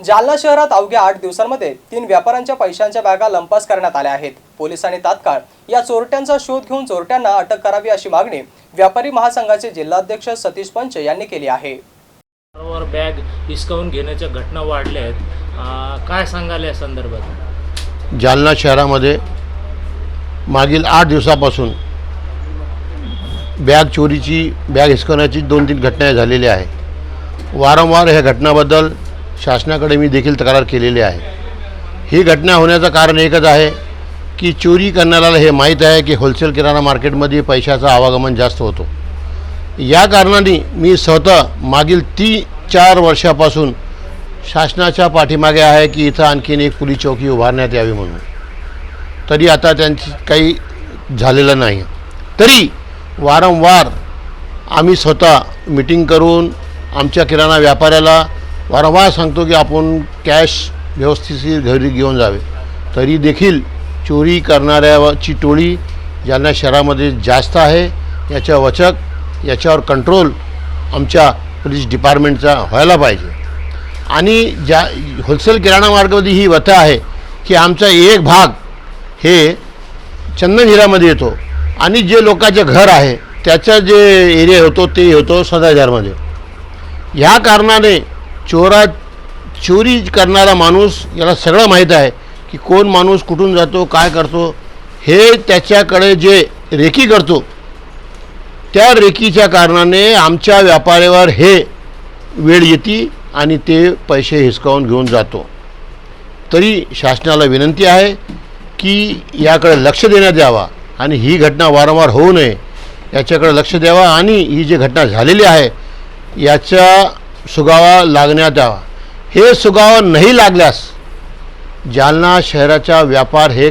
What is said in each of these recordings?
जालना शहरात अवघ्या आठ दिवसांमध्ये तीन व्यापाऱ्यांच्या पैशांच्या बॅगा लंपास करण्यात आल्या आहेत. पोलिसांनी तात्काळ या चोरट्यांचा शोध घेऊन चोरट्यांना अटक करावी अशी मागणी व्यापारी महासंघाचे जिल्हाध्यक्ष सतीश पंच यांनी केली आहे. वर बॅग हिसकावून घेण्याच्या घटना वाढल्या आहेत. काय सांगाल या संदर्भात? जालना शहरामध्ये मागील आठ दिवसापासून बॅग चोरीची बॅग हिसकवण्याची दोन तीन घटना झालेल्या आहे वारंवार ह्या घटनाबद्दल शासनाकडे मी देखील तक्रार केलेली आहे. ही घटना होण्याचं कारण एकच आहे की चोरी करणाऱ्याला हे माहीत आहे की होलसेल किराणा मार्केटमध्ये पैशाचं आवागमन जास्त होतो. या कारणाने मी स्वतः मागील ती चार वर्षापासून शासनाच्या पाठीमागे आहे की इथं आणखीन एक पोलीस चौकी उभारण्यात यावी म्हणून. तरी आता त्यांची काही झालेलं नाही. तरी वारंवार आम्ही स्वतः मिटिंग करून आमच्या किराणा व्यापाऱ्याला वारंवार सांगतो की आपण कॅश व्यवस्थित घरी घेऊन जावे. तरी देखील चोरी करणाऱ्याची टोळी ज्यांना शहरामध्ये जास्त आहे याच्या वचक याच्यावर कंट्रोल आमच्या पोलीस डिपार्टमेंटचा व्हायला पाहिजे. आणि ज्या होलसेल किराणा मार्गामध्ये ही व्यथा आहे की आमचा एक भाग हे चंदनहिरामध्ये येतो आणि जे लोकांचे घर आहे त्याचा जे एरिया होतो ते होतो सदाचारमध्ये ह्या कारणाने चोरा चोरी करणारा माणूस याला सगळं माहीत आहे की कोण माणूस कुठून जातो काय करतो हे त्याच्याकडे जे रेकी करतो त्या रेकीच्या कारणाने आमच्या व्यापाऱ्यावर हे वेळ येते आणि ते पैसे हिसकावून घेऊन जातो. तरी शासनाला विनंती आहे की याकडे लक्ष देण्यात यावा आणि ही घटना वारंवार होऊ नये. याच्याकडे लक्ष द्यावा आणि ही जी घटना झालेली आहे याचा सुगावा लागण्यात यावा हे सुगावा नाही लागल्यास जालना शहराचा व्यापार हे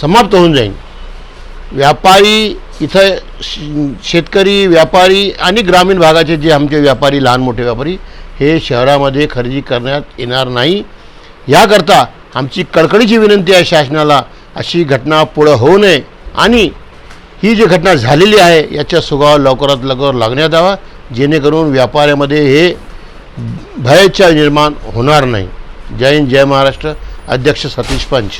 समाप्त होऊन जाईल व्यापारी इथं श- शेतकरी व्यापारी आणि ग्रामीण भागाचे जे आमचे व्यापारी लहान मोठे व्यापारी हे शहरामध्ये खरेदी करण्यात येणार नाही. याकरता आमची कडकडीची विनंती आहे शासनाला अशी घटना पुढं होऊ नये आणि ही जी घटना झालेली आहे याच्या सुगावा लवकरात लवकर लागण्यात यावा जेणेकरून व्यापाऱ्यामध्ये हे भयच्छा निर्माण होणार नाही. जय हिंद जय महाराष्ट्र. अध्यक्ष सतीश पंच.